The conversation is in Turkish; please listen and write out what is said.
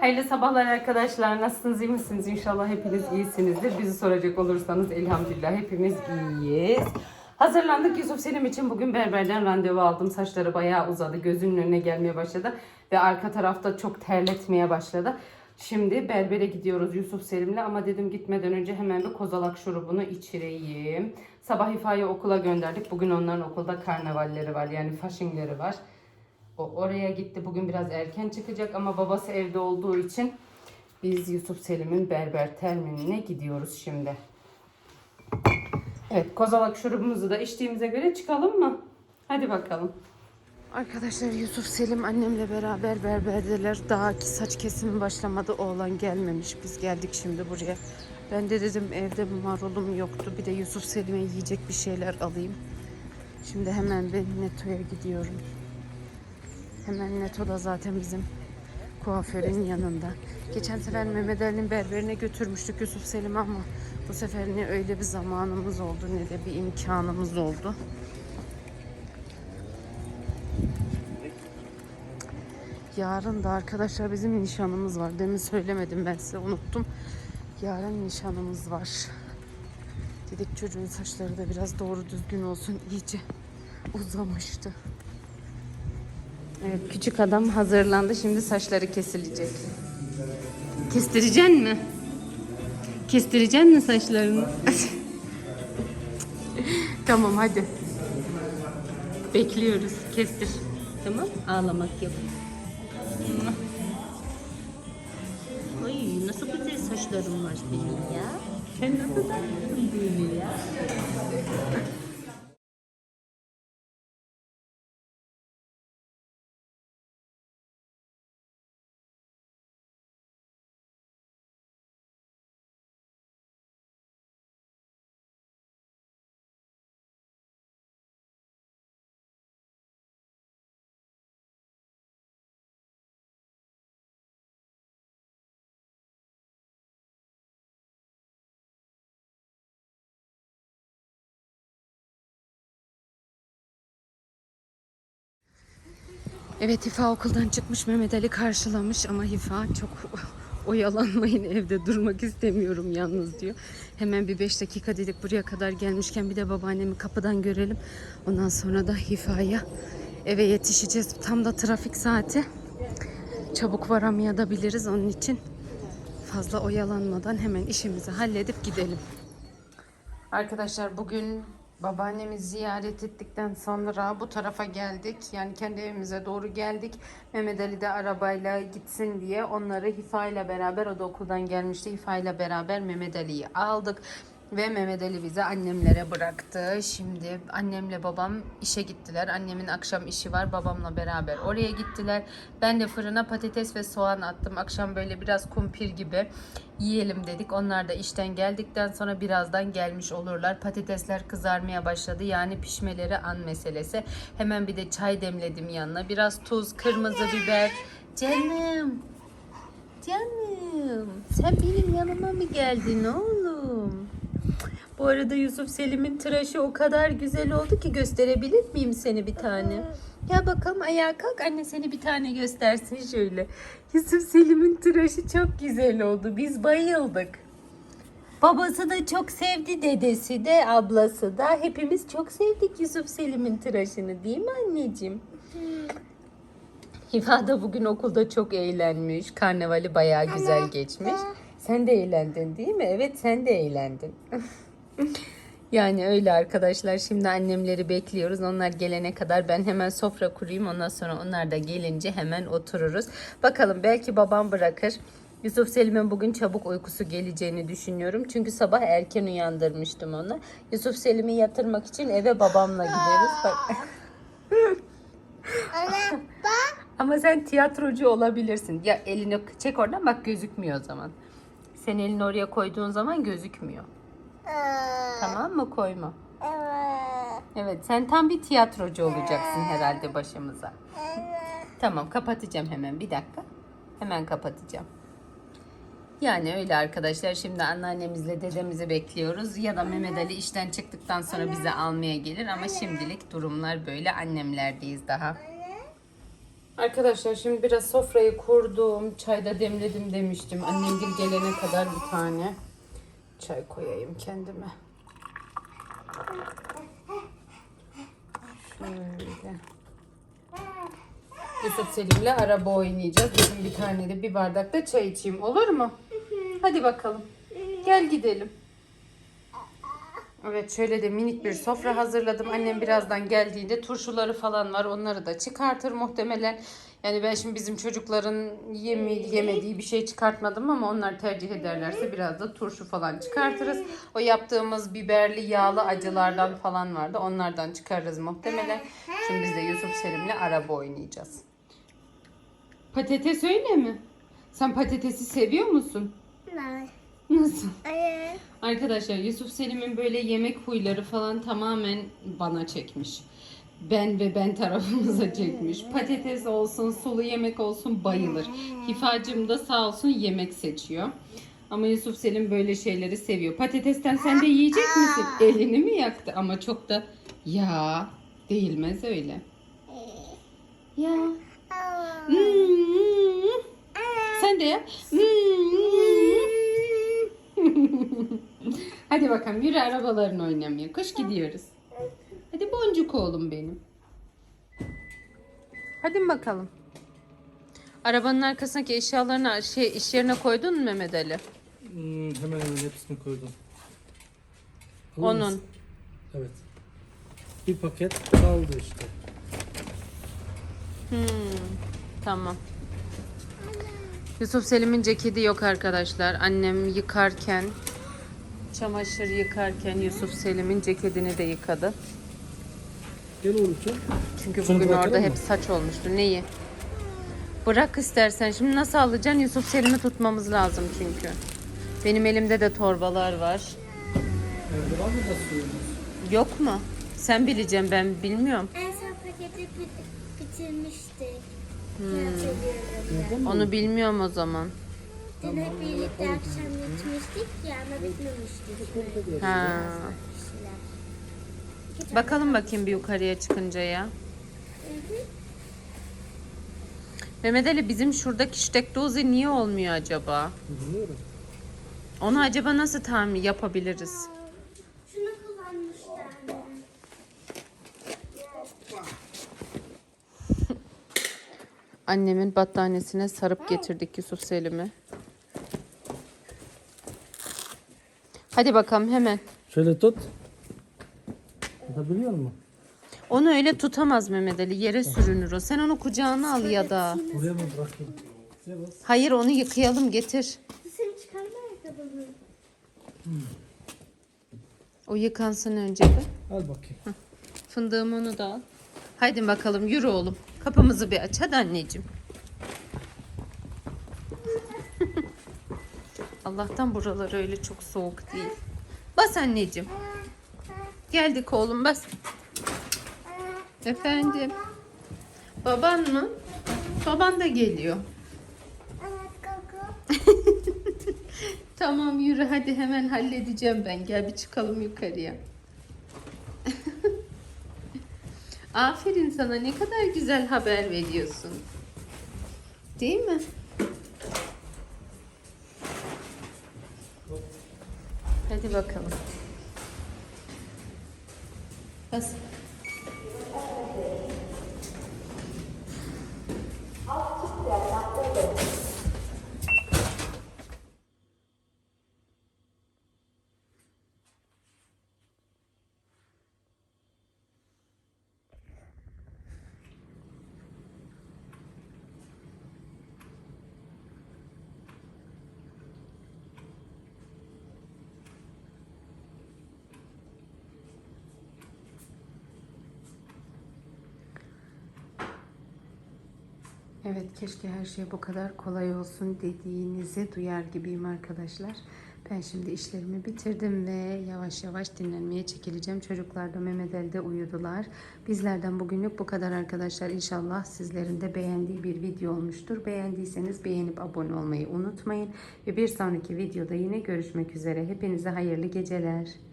Hayırlı sabahlar arkadaşlar. Nasılsınız? iyi misiniz? İnşallah hepiniz iyisinizdir. Bizi soracak olursanız elhamdülillah hepimiz iyiyiz. Hazırlandık Yusuf Selim için. Bugün berberden randevu aldım. Saçları bayağı uzadı. Gözünün önüne gelmeye başladı. Ve arka tarafta çok terletmeye başladı. Şimdi berbere gidiyoruz Yusuf Selim'le ama dedim gitmeden önce hemen bir kozalak şurubunu içireyim. Sabah İfa'yı okula gönderdik. Bugün onların okulda karnavalleri var yani faşingleri var. O oraya gitti. Bugün biraz erken çıkacak ama babası evde olduğu için biz Yusuf Selim'in berber terminine gidiyoruz şimdi. Evet, kozalak şurubumuzu da içtiğimize göre çıkalım mı? Hadi bakalım. Arkadaşlar Yusuf Selim annemle beraber berberdeler. Daha ki saç kesimi başlamadı. Oğlan gelmemiş. Biz geldik şimdi buraya. Ben de dedim evde marulum yoktu. Bir de Yusuf Selim'e yiyecek bir şeyler alayım. Şimdi hemen ben Neto'ya gidiyorum. Hemen Neto'da zaten bizim kuaförün yanında. Geçen sefer Mehmet Ali'nin berberine götürmüştük Yusuf Selim'i ama bu sefer ne öyle bir zamanımız oldu ne de bir imkanımız oldu. Yarın da arkadaşlar bizim nişanımız var. Demin söylemedim ben size unuttum. Yarın nişanımız var. Dedik çocuğun saçları da biraz doğru düzgün olsun. iyice uzamıştı. Evet küçük adam hazırlandı. Şimdi saçları kesilecek. Kestireceksin mi? Kestireceksin mi saçlarını? tamam hadi. Bekliyoruz. Kestir. Tamam. Ağlamak yok. Ay nasıl güzel saçlarım var senin ya. Sen nasıl tatlısın böyle ya? Evet Hifa okuldan çıkmış Mehmet Ali karşılamış ama Hifa çok oyalanmayın evde durmak istemiyorum yalnız diyor. Hemen bir 5 dakika dedik buraya kadar gelmişken bir de babaannemi kapıdan görelim. Ondan sonra da Hifa'ya eve yetişeceğiz. Tam da trafik saati. Çabuk varamayabiliriz onun için fazla oyalanmadan hemen işimizi halledip gidelim. Arkadaşlar bugün babaannemi ziyaret ettikten sonra bu tarafa geldik. Yani kendi evimize doğru geldik. Mehmet Ali de arabayla gitsin diye onları Hifa ile beraber o da okuldan gelmişti. Hifa ile beraber Mehmet Ali'yi aldık. Ve Mehmet Ali bizi annemlere bıraktı. Şimdi annemle babam işe gittiler. Annemin akşam işi var. Babamla beraber oraya gittiler. Ben de fırına patates ve soğan attım. Akşam böyle biraz kumpir gibi yiyelim dedik. Onlar da işten geldikten sonra birazdan gelmiş olurlar. Patatesler kızarmaya başladı. Yani pişmeleri an meselesi. Hemen bir de çay demledim yanına. Biraz tuz, kırmızı biber. Canım. Canım. Sen benim yanıma mı geldin oğlum? Bu arada Yusuf Selim'in tıraşı o kadar güzel oldu ki gösterebilir miyim seni bir tane? Gel bakalım ayağa kalk anne seni bir tane göstersin şöyle. Yusuf Selim'in tıraşı çok güzel oldu. Biz bayıldık. Babası da çok sevdi, dedesi de, ablası da. Hepimiz çok sevdik Yusuf Selim'in tıraşını değil mi anneciğim? Hifa da bugün okulda çok eğlenmiş. Karnevali bayağı güzel geçmiş. Sen de eğlendin değil mi? Evet sen de eğlendin. yani öyle arkadaşlar. Şimdi annemleri bekliyoruz. Onlar gelene kadar ben hemen sofra kurayım. Ondan sonra onlar da gelince hemen otururuz. Bakalım belki babam bırakır. Yusuf Selim'in bugün çabuk uykusu geleceğini düşünüyorum. Çünkü sabah erken uyandırmıştım onu. Yusuf Selim'i yatırmak için eve babamla gideriz. Bak. Ama sen tiyatrocu olabilirsin. Ya elini çek oradan bak gözükmüyor o zaman. Sen elini oraya koyduğun zaman gözükmüyor. Tamam mı koyma. Evet sen tam bir tiyatrocu olacaksın herhalde başımıza. Tamam kapatacağım hemen bir dakika. Hemen kapatacağım. Yani öyle arkadaşlar. Şimdi anneannemizle dedemizi bekliyoruz. Ya da Mehmet Ali işten çıktıktan sonra bizi almaya gelir. Ama şimdilik durumlar böyle. Annemlerdeyiz daha. Arkadaşlar şimdi biraz sofrayı kurdum. Çayda demledim demiştim. Annem gel gelene kadar bir tane çay koyayım kendime. Şöyle. Yusuf Selim'le araba oynayacağız. Dedim bir tane de bir bardak da çay içeyim. Olur mu? Hadi bakalım. Gel gidelim. Evet şöyle de minik bir sofra hazırladım. Annem birazdan geldiğinde turşuları falan var. Onları da çıkartır muhtemelen. Yani ben şimdi bizim çocukların yemi, yemediği bir şey çıkartmadım ama onlar tercih ederlerse biraz da turşu falan çıkartırız. O yaptığımız biberli yağlı acılardan falan vardı. Onlardan çıkarırız muhtemelen. Şimdi biz de Yusuf Selim'le araba oynayacağız. Patates öyle mi? Sen patatesi seviyor musun? Nasıl? Arkadaşlar Yusuf Selim'in böyle yemek huyları falan tamamen bana çekmiş. Ben ve ben tarafımıza çekmiş. Patates olsun, sulu yemek olsun bayılır. Hifacım da sağ olsun yemek seçiyor. Ama Yusuf Selim böyle şeyleri seviyor. Patatesten sen de yiyecek misin? Elini mi yaktı? Ama çok da ya değilmez öyle. Ya. Hmm. Sen de ya. Hmm. Hadi bakalım yürü arabaların oynamaya. Koş gidiyoruz. Boncuk oğlum benim. Hadi bakalım. Arabanın arkasındaki eşyalarını şey iş yerine koydun mu Mehmet Ali? Hmm, hemen hemen hepsini koydum. Alır Onun. mısın? Evet. Bir paket kaldı işte. Hmm, tamam. Yusuf Selim'in ceketi yok arkadaşlar. Annem yıkarken, çamaşır yıkarken Yusuf Selim'in ceketini de yıkadı. Gel oğlum Çünkü Şunu bugün bırakalım orada mı? hep saç olmuştu. Neyi? Bırak istersen. Şimdi nasıl alacaksın? Yusuf Selim'i tutmamız lazım çünkü. Benim elimde de torbalar var. Evde var mı da suyumuz? Yok mu? Sen bileceksin ben bilmiyorum. En son paketi bit- bitirmiştik. Hatırlıyorum. Evde mi? Onu bilmiyorum o zaman. Dün hep birlikte akşam gitmiştik ya ama bitmemiştik. Ha. Bakalım bakayım bir yukarıya çıkınca ya. Mehmet Ali bizim şuradaki stekdozi niye olmuyor acaba? Bilmiyorum. Onu acaba nasıl tamir yapabiliriz? Şunu kullanmışlar. Annemin battanesine sarıp getirdik Yusuf Selim'i. Hadi bakalım hemen. Şöyle tut. Tutabiliyor musun? Onu öyle tutamaz Mehmet Ali. Yere sürünür o. Sen onu kucağına al ya da. Buraya mı bırakayım? Hayır onu yıkayalım getir. Seni çıkarma ayakkabını. O yıkansın önce bir. Al bakayım. Fındığım onu da al. Haydi bakalım yürü oğlum. Kapımızı bir aç hadi anneciğim. Allah'tan buralar öyle çok soğuk değil. Bas anneciğim. Geldik oğlum bas. Efendim. Baban mı? Baban da geliyor. Tamam yürü hadi hemen halledeceğim ben. Gel bir çıkalım yukarıya. Aferin sana ne kadar güzel haber veriyorsun. Değil mi? Hadi bakalım. Bas. Evet keşke her şey bu kadar kolay olsun dediğinizi duyar gibiyim arkadaşlar. Ben şimdi işlerimi bitirdim ve yavaş yavaş dinlenmeye çekileceğim. Çocuklar da Mehmet Ali'de uyudular. Bizlerden bugünlük bu kadar arkadaşlar. İnşallah sizlerin de beğendiği bir video olmuştur. Beğendiyseniz beğenip abone olmayı unutmayın. Ve bir sonraki videoda yine görüşmek üzere. Hepinize hayırlı geceler.